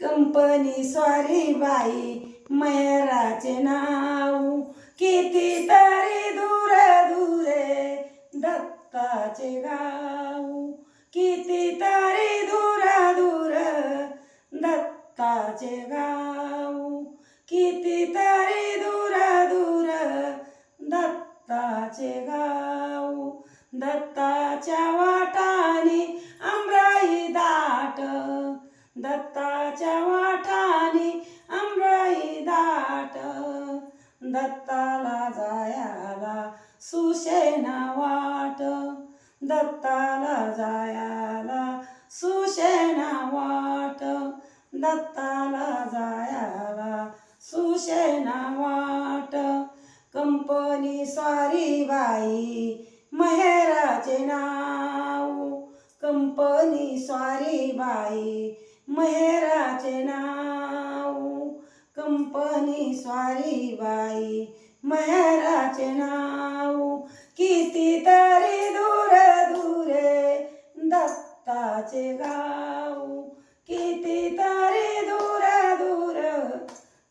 Company स्वारी बाई मेहराचे नाव. किती तरी दूर दूरे दत्ताचे गाव. किती तरी दूर दूर दत्ताचे गाव. किती तरी दूर दूर दत्ताचे गाव. दत्ताच्या वाटाने दत्ताला जायाला सुशेना वाट. दत्ताला जायाला सुशेना वाट. दत्ताला जायाला सुशेना वाट. कंपनी स्वारी बाई महेराचे नाव. कंपनी स्वारी बाई महेराचे नाव. कंपनी स्वारी बाई महेराचे नाव किती तरी दूर दूरे दत्ताचे गाव किती तरी दूर दूर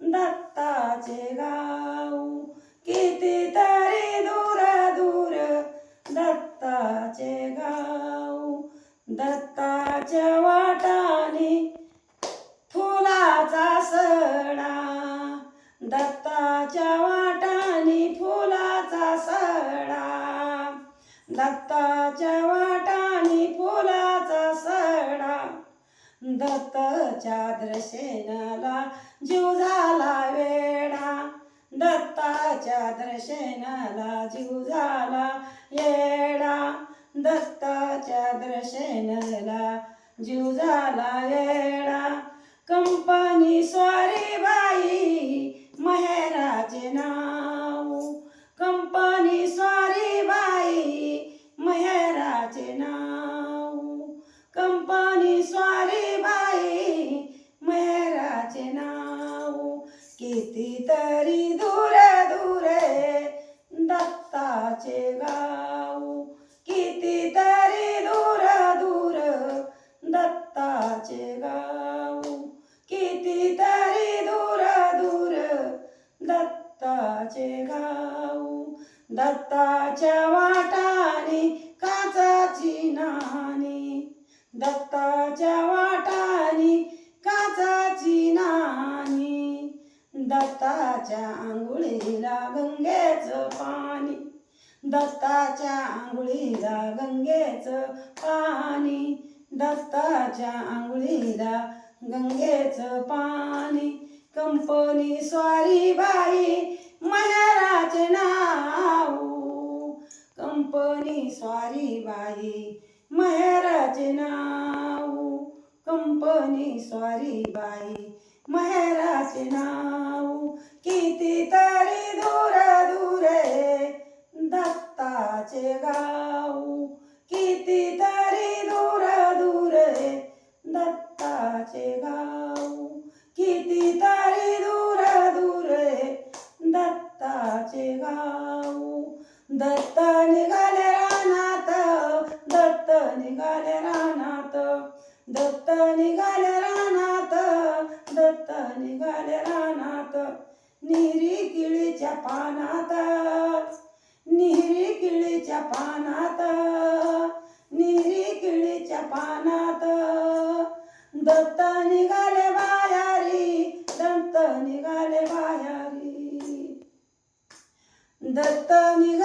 दत्ताचे गाव किती तरी दूर दूर दत्ताचे गाव दत्ताच्या वाटाने दत्ताच्या वाटाने फुलाचा सडा. दत्ताच्या वाटाने फुलाचा सडा. दत्ताच्या दर्शनाला जीव झाला वेडा. दत्ताच्या दर्शनाला जीव झाला येडा दत्ताच्या दर्शनाला जीव झाला येडा कंपनी स्वारी देवाचे नाव कितीतरी दूर दूरे दत्ताचे गाव. कितीतरी दूर दूर दत्ताचे गाव. कितीतरी दूर दूर दत्ताचे गाव. दत्ताच्या वाटाने काचाची नाणी. दत्ताच्या वाटाने दत्ताच्या आंघोळीला गंगेचं पाणी. दत्ताच्या आंघोळीला गंगेचं पाणी. दत्ताच्या आंघोळीला गंगेचं पाणी. कंपनी स्वारी बाई महेराचे नाव. कंपनी स्वारी बाई महेराचे नाव. कंपनी स्वारी बाई महेराचे नाव किती तरी दूर दूर दत्ताचे गाव. किती तरी दूर दूर दत्ताचे गाव. किती तरी दूर दूर दत्ताचे गाव. दत्त निघाले रानात दत्त निघाले रानात. दत्त निघाले निघाले रानात निरी किळीच्या पानात. निरी किळीच्या पानात. निरी किळीच्या पानात. दत्त निघाले बायारी दंत निघाले बायारी दत्त निघाले